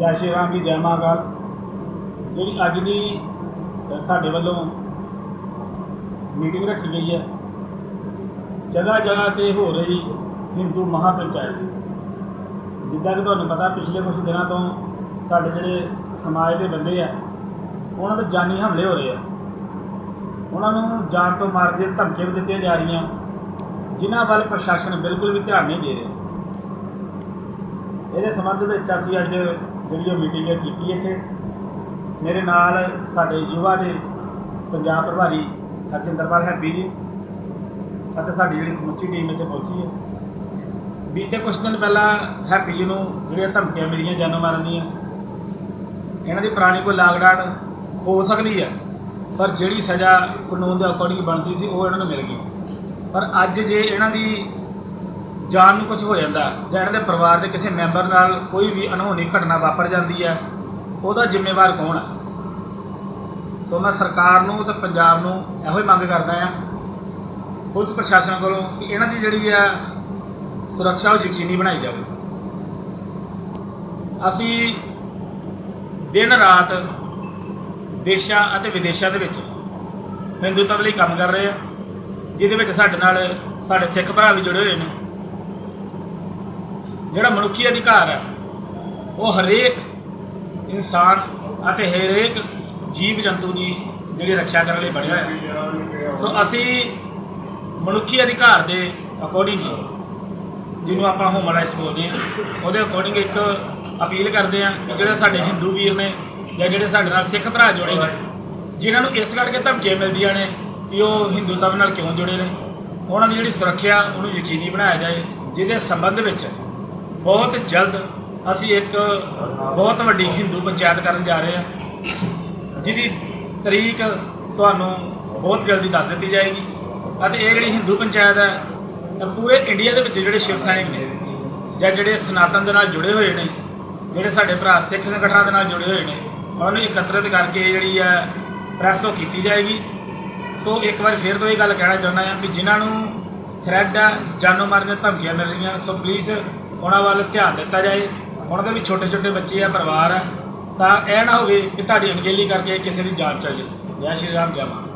ਜੈ ਸ਼੍ਰੀ ਰਾਮ ਜੀ, ਜੈ ਮਹਾਕਾਲ। ਜਿਹੜੀ ਅੱਜ ਦੀ ਸਾਡੇ ਵੱਲੋਂ ਮੀਟਿੰਗ ਰੱਖੀ ਗਈ ਹੈ, ਜਗ੍ਹਾ ਜਗ੍ਹਾ ਤੇ ਹੋ ਰਹੀ ਹਿੰਦੂ ਮਹਾਪੰਚਾਇਤ। ਜਿੱਦਾਂ ਕਿ ਤੁਹਾਨੂੰ ਪਤਾ, ਪਿਛਲੇ ਕੁਝ ਦਿਨਾਂ ਤੋਂ ਸਾਡੇ ਜਿਹੜੇ ਸਮਾਜ ਦੇ ਬੰਦੇ ਆ, ਉਹਨਾਂ ਦੇ ਜਾਨੀ ਹਮਲੇ ਹੋ ਰਹੇ ਆ। ਉਹਨਾਂ ਨੂੰ ਜਾਨ ਤੋਂ ਮਾਰ ਕੇ ਧਮਕੀਆਂ ਵੀ ਦਿੱਤੀਆਂ ਜਾ ਰਹੀਆਂ, ਜਿਨ੍ਹਾਂ ਵੱਲ ਪ੍ਰਸ਼ਾਸਨ ਬਿਲਕੁਲ ਵੀ ਧਿਆਨ ਨਹੀਂ ਦੇ ਰਿਹਾ। ਇਹਦੇ ਸੰਬੰਧ ਵਿੱਚ ਅਸੀਂ ਅੱਜ ਜਿਹੜੀ ਉਹ ਮੀਟਿੰਗ ਹੈ, ਕੀਤੀ ਇੱਥੇ। ਮੇਰੇ ਨਾਲ ਸਾਡੇ ਯੁਵਾ ਦੇ ਪੰਜਾਬ ਪ੍ਰਭਾਰੀ ਹਰਜਿੰਦਰਪਾਲ ਹੈਪੀ ਜੀ ਅਤੇ ਸਾਡੀ ਜਿਹੜੀ ਸਮੁੱਚੀ ਟੀਮ ਇੱਥੇ ਪਹੁੰਚੀ ਹੈ। ਬੀਤੇ ਕੁਝ ਦਿਨ ਪਹਿਲਾਂ ਹੈਪੀ ਜੀ ਨੂੰ ਜਿਹੜੀਆਂ ਧਮਕੀਆਂ ਮਿਲੀਆਂ ਜਾਨੋਂ ਮਾਰਨ ਦੀਆਂ, ਇਹਨਾਂ ਦੀ ਪੁਰਾਣੀ ਕੋਈ ਲਾਗਡਾਟ ਹੋ ਸਕਦੀ ਹੈ, ਪਰ ਜਿਹੜੀ ਸਜ਼ਾ ਕਾਨੂੰਨ ਦੇ ਅਕੋਰਡਿੰਗ ਬਣਦੀ ਸੀ ਉਹ ਇਹਨਾਂ ਨੂੰ ਮਿਲ ਗਈ। ਪਰ ਅੱਜ ਜੇ ਇਹਨਾਂ ਦੀ ਜਾਨ ਨੂੰ ਕੁਝ ਹੋ ਜਾਂਦਾ ਜਾਂ ਇਹਨਾਂ ਦੇ ਪਰਿਵਾਰ ਦੇ ਕਿਸੇ ਮੈਂਬਰ ਨਾਲ ਕੋਈ ਵੀ ਅਣਹੋਣੀ ਘਟਨਾ ਵਾਪਰ ਜਾਂਦੀ ਹੈ, ਉਹਦਾ ਜ਼ਿੰਮੇਵਾਰ ਕੌਣ ਹੈ? ਸੋ ਮੈਂ ਸਰਕਾਰ ਨੂੰ ਤੇ ਪੰਜਾਬ ਨੂੰ ਇਹੋ ਹੀ ਮੰਗ ਕਰਦਾ ਆ ਪੁਲਿਸ ਪ੍ਰਸ਼ਾਸਨ ਕੋਲੋਂ ਕਿ ਇਹਨਾਂ ਦੀ ਜਿਹੜੀ ਆ ਸੁਰੱਖਿਆ ਉਹ ਯਕੀਨੀ ਬਣਾਈ ਜਾਵੇ। ਅਸੀਂ ਦਿਨ ਰਾਤ ਦੇਸ਼ਾਂ ਅਤੇ ਵਿਦੇਸ਼ਾਂ ਦੇ ਵਿੱਚ ਹਿੰਦੂਤਵ ਲਈ ਕੰਮ ਕਰ ਰਹੇ ਆ ਜਿਹਦੇ ਵਿੱਚ ਸਾਡੇ ਨਾਲ ਸਾਡੇ ਸਿੱਖ ਭਰਾ ਵੀ ਜੁੜੇ ਹੋਏ ਨੇ। ਜਿਹੜਾ ਮਨੁੱਖੀ ਅਧਿਕਾਰ ਹੈ, ਉਹ ਹਰੇਕ ਇਨਸਾਨ ਅਤੇ ਹਰੇਕ ਜੀਵ ਜੰਤੂ ਦੀ ਜਿਹੜੀ ਰੱਖਿਆ ਕਰਨ ਲਈ ਬਣਿਆ ਹੋਇਆ ਸੋ ਅਸੀਂ ਮਨੁੱਖੀ ਅਧਿਕਾਰ ਦੇ ਅਕੋਰਡਿੰਗ ਜਿਹਨੂੰ ਆਪਾਂ ਹਿਊਮਨ ਰਾਈਟਸ ਬੋਲਦੇ ਹਾਂ, ਉਹਦੇ ਅਕੋਰਡਿੰਗ ਇੱਕ ਅਪੀਲ ਕਰਦੇ ਹਾਂ ਕਿ ਜਿਹੜੇ ਸਾਡੇ ਹਿੰਦੂ ਵੀਰ ਨੇ ਜਾਂ ਜਿਹੜੇ ਸਾਡੇ ਨਾਲ ਸਿੱਖ ਭਰਾ ਜੁੜੇ ਨੇ, ਜਿਨ੍ਹਾਂ ਨੂੰ ਇਸ ਕਰਕੇ ਧਮਕੀਆਂ ਮਿਲਦੀਆਂ ਨੇ ਕਿ ਉਹ ਹਿੰਦੂਤਵ ਨਾਲ ਕਿਉਂ ਜੁੜੇ ਨੇ, ਉਹਨਾਂ ਦੀ ਜਿਹੜੀ ਸੁਰੱਖਿਆ ਉਹਨੂੰ ਯਕੀਨੀ ਬਣਾਇਆ ਜਾਏ, ਜਿਹਦੇ ਸੰਬੰਧ ਵਿੱਚ ਬਹੁਤ ਜਲਦ ਅਸੀਂ ਇੱਕ ਬਹੁਤ ਵੱਡੀ ਹਿੰਦੂ ਪੰਚਾਇਤ ਕਰਨ ਜਾ ਰਹੇ ਹਾਂ। ਜਿਹਦੀ ਤਰੀਕ ਤੁਹਾਨੂੰ ਬਹੁਤ ਜਲਦੀ ਦੱਸ ਦਿੱਤੀ ਜਾਏਗੀ। ਅਤੇ ਇਹ ਜਿਹੜੀ ਹਿੰਦੂ ਪੰਚਾਇਤ ਹੈ ਪੂਰੇ ਇੰਡੀਆ ਦੇ ਵਿੱਚ ਜਿਹੜੇ ਸ਼ਿਵ ਸੈਨਿਕ ਨੇ ਜਾਂ ਜਿਹੜੇ ਸਨਾਤਨ ਦੇ ਨਾਲ ਜੁੜੇ ਹੋਏ ਨੇ, ਜਿਹੜੇ ਸਾਡੇ ਭਰਾ ਸਿੱਖ ਸੰਗਠਨਾਂ ਦੇ ਨਾਲ ਜੁੜੇ ਹੋਏ ਨੇ, ਉਹਨਾਂ ਨੂੰ ਇਕੱਤਰਿਤ ਕਰਕੇ ਜਿਹੜੀ ਹੈ ਪ੍ਰੈਸ ਉਹ ਕੀਤੀ ਜਾਏਗੀ। ਸੋ ਇੱਕ ਵਾਰ ਫਿਰ ਤੋਂ ਇਹ ਗੱਲ ਕਹਿਣਾ ਚਾਹੁੰਦਾ ਹਾਂ ਵੀ ਜਿਨ੍ਹਾਂ ਨੂੰ ਥ੍ਰੈਡ ਆ ਜਾਨੋਂ ਮਾਰਨ ਦੀਆਂ ਧਮਕੀਆਂ ਮਿਲ ਰਹੀਆਂ ਸੋ ਪਲੀਜ਼ ਉਹਨਾਂ ਵੱਲ ਧਿਆਨ ਦਿੱਤਾ ਜਾਏ। ਉਹਨਾਂ ਦੇ ਵੀ ਛੋਟੇ ਛੋਟੇ ਬੱਚੇ ਆ, ਪਰਿਵਾਰ ਆ। ਤਾਂ ਇਹ ਨਾ ਹੋਵੇ ਕਿ ਤੁਹਾਡੀ ਅਣਗਹਿਲੀ ਕਰਕੇ ਕਿਸੇ ਦੀ ਜਾਨ ਚਲ ਜਾਏ। ਜੈ ਸ਼੍ਰੀ ਰਾਮ, ਜੈ ਮਾਤਾ।